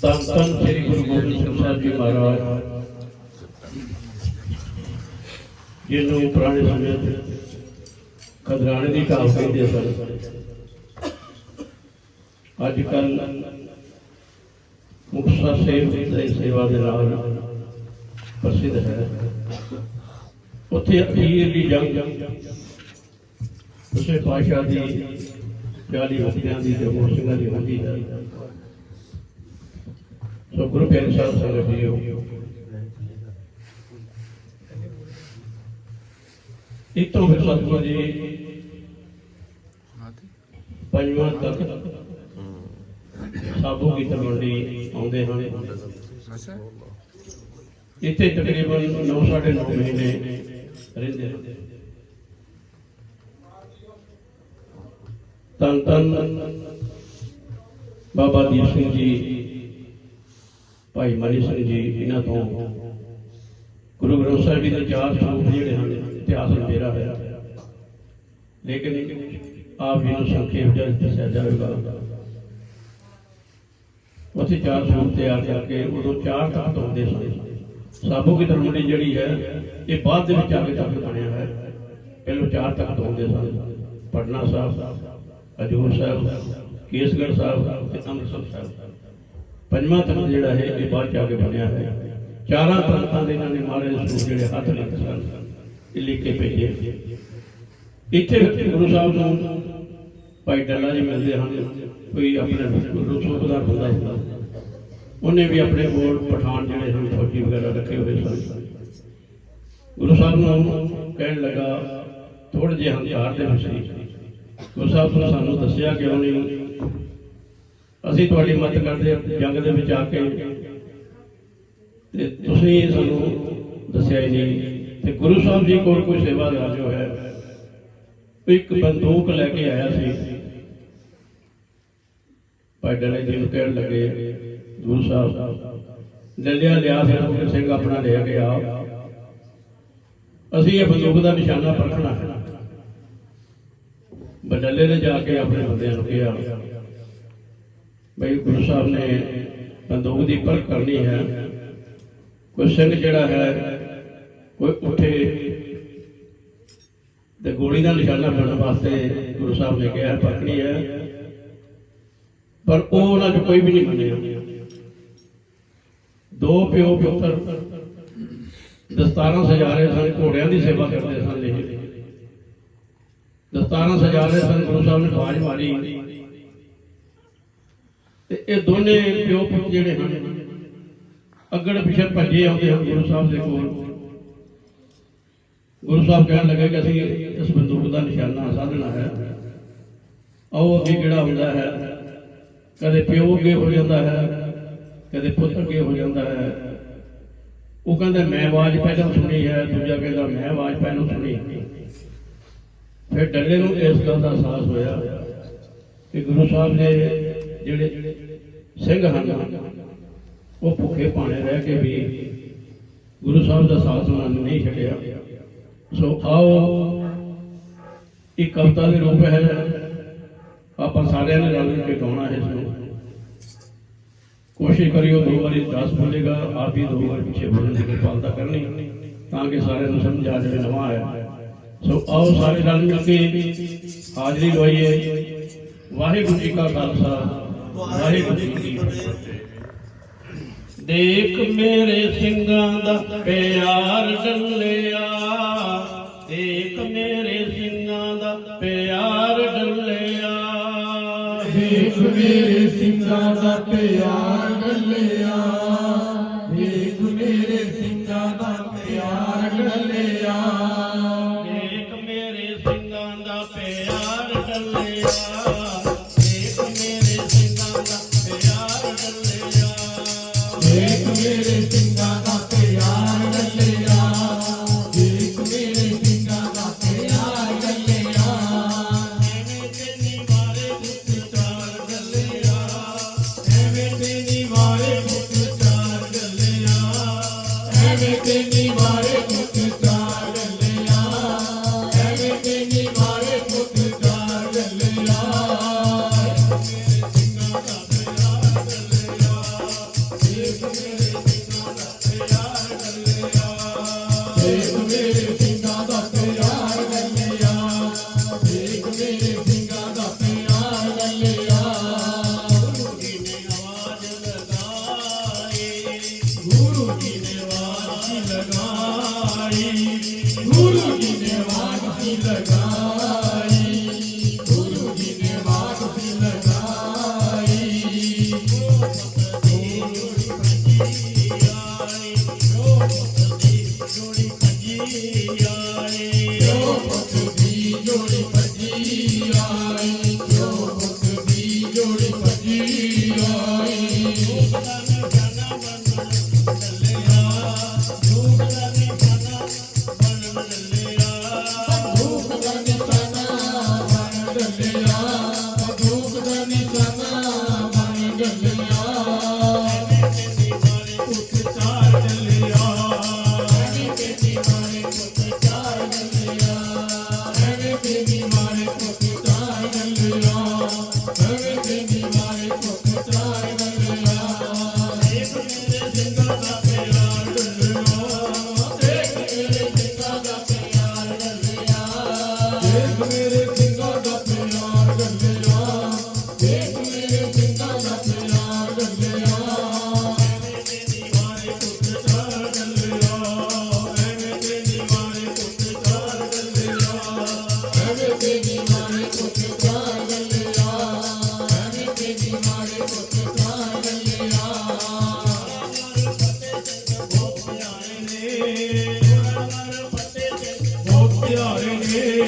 ਤਨ ਤਨ ਸ੍ਰੀ ਗੁਰੂ ਗੋਬਿੰਦ ਸਿੰਘ ਸਾਹਿਬ ਜੀ ਮਹਾਰਾਜ ਜਿਹਨੂੰ ਪੁਰਾਣੇ ਸਮੇਂ ਵਿੱਚ ਖਦਰਾਣੇ ਦੀ ਢਾਲ ਕਹਿੰਦੇ ਸਨ ਅੱਜ ਕੱਲ ਮੁਕਤਸਰ ਸੇਵ ਦੀ ਸੇਵਾ ਦੇ ਨਾਲ ਪ੍ਰਸਿੱਧ ਹੈ ਉੱਥੇ ਅਖੀਰਲੀ ਜੰਗ ਉਸੇ ਪਾਸ਼ਾ ਦੀ 40 ਹੱਤਿਆਂ ਦੀ ਤੇ ਹੋਰ ਸਿੰਘਾਂ ਦੀ ਹੁੰਦੀ ਹੈ ਸੋ ਗੁਰੂ ਪਿਆਰੇ ਸਾਹਿਬ ਸੰਗਤ ਜੀਓ ਇੱਕ ਤੋਂ ਫਿਰ ਸਤਿਗੁਰੂ ਜੀ ਪੰਜਵਾਂ ਤੱਕ ਸਾਬੂ ਕੀ ਤਲਵੰਡੀ ਆਉਂਦੇ ਹਨ। ਇੱਥੇ ਤਕਰੀਬਨ 9.5 ਮਹੀਨੇ ਰਹਿੰਦੇ ਹਨ। ਤਨ ਤਨ ਬਾਬਾ ਦੀਪ ਸਿੰਘ ਜੀ ਭਾਈ ਮਨੀ ਸਿੰਘ ਜੀ ਇਹਨਾਂ ਤੋਂ ਗੁਰੂ ਗ੍ਰੰਥ ਸਾਹਿਬ ਜੀ ਦੇ ਚਾਰ ਸਰੂਪ ਜਿਹੜੇ ਹਨ, ਇਤਿਹਾਸ ਮੇਰਾ ਹੈ। ਲੇਕਿਨ ਆਪ ਜੀ ਨੂੰ ਸੰਖੇਪ ਜਿਹਾ ਦੱਸਿਆ ਜਾਵੇਗਾ। ਉੱਥੇ ਚਾਰ ਸਰੂਪ ਤਿਆਰ ਕਰਕੇ ਉਦੋਂ ਚਾਰ ਤਖਤ ਹੁੰਦੇ ਸਨ। ਸਾਬੂ ਕੀ ਤਰਮੁੰਡੀ ਜਿਹੜੀ ਹੈ, ਇਹ ਬਾਅਦ ਦੇ ਵਿੱਚ ਆ ਕੇ ਤਖਤ ਬਣਿਆ ਹੈ। ਪਹਿਲੋਂ ਚਾਰ ਤਖਤ ਹੁੰਦੇ ਸਨ। ਪਟਨਾ ਸਾਹਿਬ ਹਜੂਰ ਸਾਹਿਬ, ਕੇਸਗੜ੍ਹ ਸਾਹਿਬ ਤੇ ਅੰਮ੍ਰਿਤਸਰ ਸਾਹਿਬ। ਪੰਜਵਾਂ ਤਖਤ ਜਿਹੜਾ ਹੈ, ਇਹ ਬਾਅਦ ਚ ਆ ਕੇ ਬਣਿਆ ਹੈ। ਚਾਰਾਂ ਤਖਤਾਂ ਦੇ ਇਹਨਾਂ ਨੇ ਮਾਰੇ ਸਰੂਪ ਜਿਹੜੇ ਹੱਥ ਲਿਖੇ ਸਨ, ਇਹ ਲਿਖ ਕੇ ਭੇਜੇ। ਇੱਥੇ ਗੁਰੂ ਸਾਹਿਬ ਨੂੰ ਭਾਈ ਡੱਲਾ ਜੀ ਮਿਲਦੇ ਹਨ, ਕੋਈ ਆਪਣੇ ਗੁਰੂ ਸੋਖ ਦਾ ਬੰਦਾ ਹੁੰਦਾ ਉਹਨੇ ਵੀ ਆਪਣੇ ਕੋਲ ਪਠਾਨ ਜਿਹੜੇ ਹਨ, ਫੌਜੀ ਵਗੈਰਾ ਰੱਖੇ ਹੋਏ ਸਨ। ਗੁਰੂ ਸਾਹਿਬ ਨੂੰ ਕਹਿਣ ਲੱਗਾ ਥੋੜੇ ਜਿਹੇ ਹੰਕਾਰ ਦੇ ਵਿੱਚ ਗੁਰੂ ਸਾਹਿਬ ਨੇ ਸਾਨੂੰ ਦੱਸਿਆ ਕਿਉਂ ਨਹੀਂ? ਅਸੀਂ ਤੁਹਾਡੀ ਮਦਦ ਕਰਦੇ ਜੰਗ ਦੇ ਵਿੱਚ ਆ ਕੇ। ਤੇ ਤੁਸੀਂ ਸਾਨੂੰ ਦੱਸਿਆ ਹੀ ਨਹੀਂ। ਤੇ ਗੁਰੂ ਸਾਹਿਬ ਜੀ ਕੋਲ ਕੋਈ ਸੇਵਾਦਾਰ ਜੋ ਹੈ ਇੱਕ ਬੰਦੂਕ ਲੈ ਕੇ ਆਇਆ ਸੀ। ਭਾਈ ਡਲੇ ਜੀ ਨੂੰ ਕਹਿਣ ਲੱਗੇ, ਗੁਰੂ ਸਾਹਿਬ ਲੱਲਿਆ ਲਿਆ ਫਿਰ ਸਿੰਘ ਆਪਣਾ ਲੈ ਕੇ ਆ ਅਸੀਂ ਇਹ ਬੰਦੂਕ ਦਾ ਨਿਸ਼ਾਨਾ ਪਰਖਣਾ ਹੈ। ਬਡੱਲੇ ਨੇ ਜਾ ਕੇ ਆਪਣੇ ਬੰਦਿਆਂ ਨੂੰ ਕਿਹਾ, ਬਈ ਗੁਰੂ ਸਾਹਿਬ ਨੇ ਬੰਦੂਕ ਦੀ ਪਰਖ ਕਰਨੀ ਹੈ। ਕੋਈ ਸਿੰਘ ਜਿਹੜਾ ਹੈ, ਕੋਈ ਉੱਠੇ ਤੇ ਗੋਲੀ ਦਾ ਨਿਸ਼ਾਨਾ ਬਣਨ ਵਾਸਤੇ ਗੁਰੂ ਸਾਹਿਬ ਨੇ ਕਿਹਾ, ਪਰਖਣੀ ਹੈ। ਪਰ ਉਹ ਉਹਨਾਂ ਚ ਕੋਈ ਵੀ ਨਹੀਂ ਮੰਨਿਆ। ਦੋ ਪਿਓ ਪੁੱਤਰ ਦਸਤਾਰਾਂ ਸਜਾ ਰਹੇ ਸਨ, ਘੋੜਿਆਂ ਦੀ ਸੇਵਾ ਕਰਦੇ ਸਨ। ਦਸਤਾਰਾਂ ਸਜਾ ਰਹੇ ਸਨ ਗੁਰੂ ਸਾਹਿਬ ਨੇ ਬਾਜ ਮਾਰੀ। ਤੇ ਇਹ ਦੋਨੇ ਪਿਓ ਪੁੱਤ ਜਿਹੜੇ ਹਨ, ਅੱਗੜ ਪਿਛੜ ਭੱਜੇ ਆਉਂਦੇ ਹਨ ਗੁਰੂ ਸਾਹਿਬ ਦੇ ਕੋਲ। ਗੁਰੂ ਸਾਹਿਬ ਕਹਿਣ ਲੱਗੇ ਕਿ ਅਸੀਂ ਇਸ ਬੰਦੂਕ ਦਾ ਨਿਸ਼ਾਨਾ ਸਾਧਣਾ ਹੈ। ਆਓ ਅੱਗੇ ਕਿਹੜਾ ਹੁੰਦਾ ਹੈ? ਕਦੇ ਪਿਓ ਅੱਗੇ ਹੋ ਜਾਂਦਾ ਹੈ, ਕਦੇ ਪੁੱਤ ਅੱਗੇ ਹੋ ਜਾਂਦਾ ਹੈ। ਉਹ ਕਹਿੰਦਾ, ਮੈਂ ਆਵਾਜ਼ ਪਹਿਲਾਂ ਸੁਣੀ ਹੈ, ਦੂਜਾ ਕਹਿੰਦਾ, ਮੈਂ ਆਵਾਜ਼ ਪਹਿਲਾਂ ਸੁਣੀ ਫਿਰ ਡੱਲੇ ਨੂੰ ਇਸ ਗੱਲ ਦਾ ਅਹਿਸਾਸ ਹੋਇਆ ਕਿ ਗੁਰੂ ਸਾਹਿਬ ਦੇ ਜਿਹੜੇ ਸਿੰਘ ਹਨ, ਉਹ ਭੁੱਖੇ ਭਾਣੇ ਰਹਿ ਕੇ ਵੀ ਗੁਰੂ ਸਾਹਿਬ ਦਾ ਸਾਥ ਉਹਨਾਂ ਨੇ ਨਹੀਂ ਛੱਡਿਆ। ਸੋ ਆਓ ਇਹ ਕਵਿਤਾ ਦੇ ਰੂਪ ਹੈ। ਆਪਾਂ ਸਾਰਿਆਂ ਨੇ ਰਲ ਕੇ ਗਾਉਣਾ ਹੈ ਇਸ ਨੂੰ। ਕੋਸ਼ਿਸ਼ ਕਰਿਓ ਦੋ ਵਾਰੀ 10 ਬੋਲੇਗਾ, ਆਪ ਹੀ ਦੋ ਵਾਰ ਪਿੱਛੇ ਬੋਲਣ ਦੀ ਕਿਰਪਾਲਤਾ ਕਰਨੀ, ਤਾਂ ਕਿ ਸਾਰਿਆਂ ਨੂੰ ਸਮਝ ਆ ਜਾਵੇ ਨਵਾਂ ਆਇਆ। ਸੋ ਆਓ ਸਾਰੇ ਰਲ ਮਿਲ ਕੇ ਹਾਜ਼ਰੀ ਲਵਾਈਏ। ਵਾਹਿਗੁਰੂ ਜੀ ਕਾ ਖਾਲਸਾ, ਵਾਹਿਗੁਰੂ ਜੀ ਕੀ ਫਤਿਹ। ਦੇਖ ਮੇਰੇ ਸਿੰਘਾਂ ਦਾ ਪਿਆਰ ਡੱਲਿਆ, ਦੇਖ ਮੇਰੇ ਸਿੰਘਾਂ ਦਾ ਪਿਆਰ ਡੱਲਿਆ। ਦੇਖ ਮੇਰੇ ਸਿੰਘਾਂ ਦਾ ਪਿਆਰ ਡੱਲਿਆ, ਦੇਖ ਮੇਰੇ ਸਿੰਘਾਂ ਦਾ ਪਿਆਰ ਡੱਲਿਆ।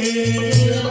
Yeah.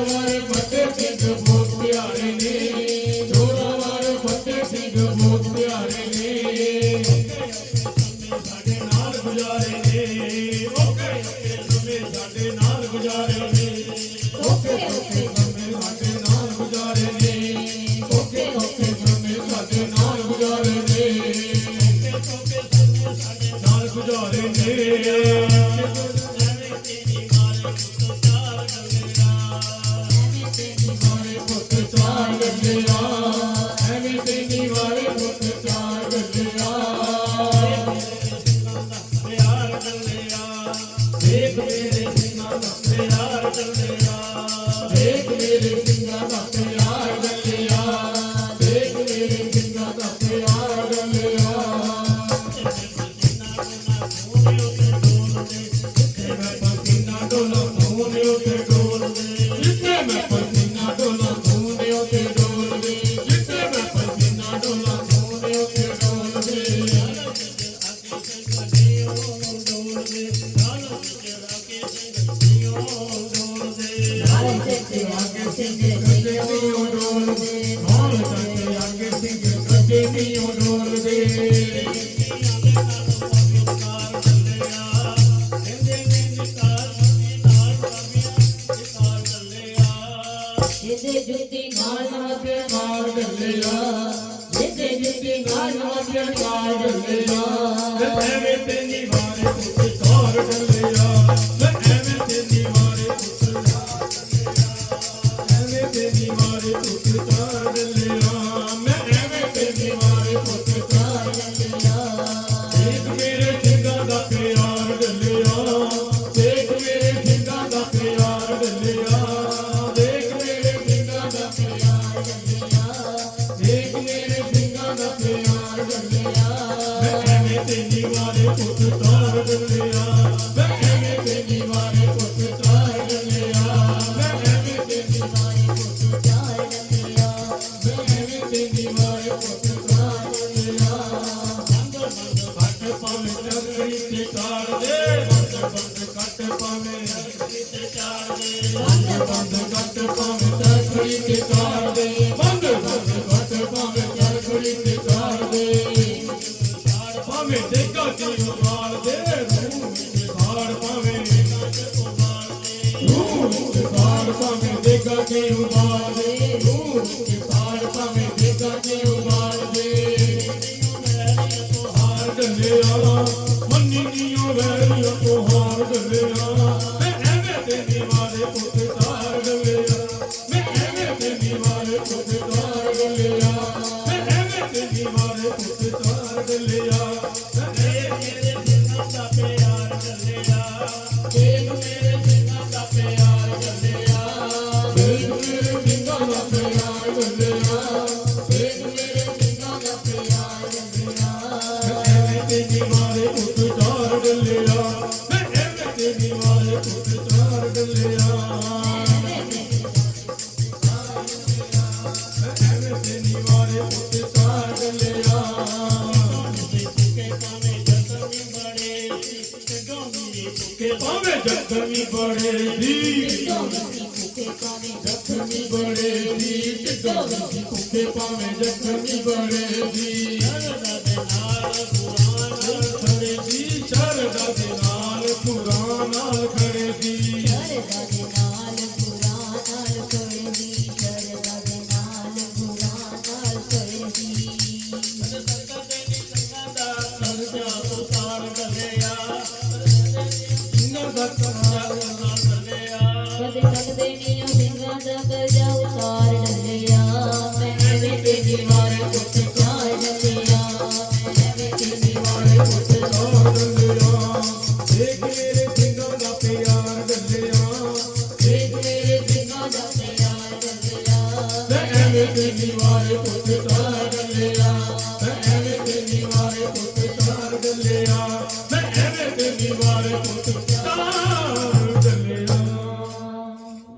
ਜੁਤੀ ਮਾਨਾ ਤੇ ਕਾਲ ਡੱਲਿਆ ਜਿੱਤੇ ਜੁਤੀ ਮਾਨਾ ਤੇ ਕਾਲ ਡੱਲਿਆ ਤੇ ਪੈਵੇਂ ਤੇ ਨਿਵਾਰੇ ਤੇ ਕਾਲ ਡੱਲਿਆ ਤੇ ਰੁਮਾਲ ਦੇ ਮੂੰਹ ਤੇ ਪਾਲ ਭਾਵੇਂ ਦੇਗਾ ਤੇ ਰੁਮਾਲ ਦੇ ਮੈਨੂੰ ਮੈਰੀ ਤੋਂ ਹਾਰ ਗੰਨੇ ਆ ਮੰਨੀ ਨੀ ਉਹ ਵੈਰੀ ਤੋਂ ਹਾਰ ਗੰਨੇ ਆ ਕਿਤੇ ਪਾਵੇ ਜ਼ਖਮੀ ਬੜੇ ਦੀ ਕਿਤੇ ਪਾਵੇ ਜ਼ਖਮੀ ਬੜੇ ਦੀ। ਦੇਖ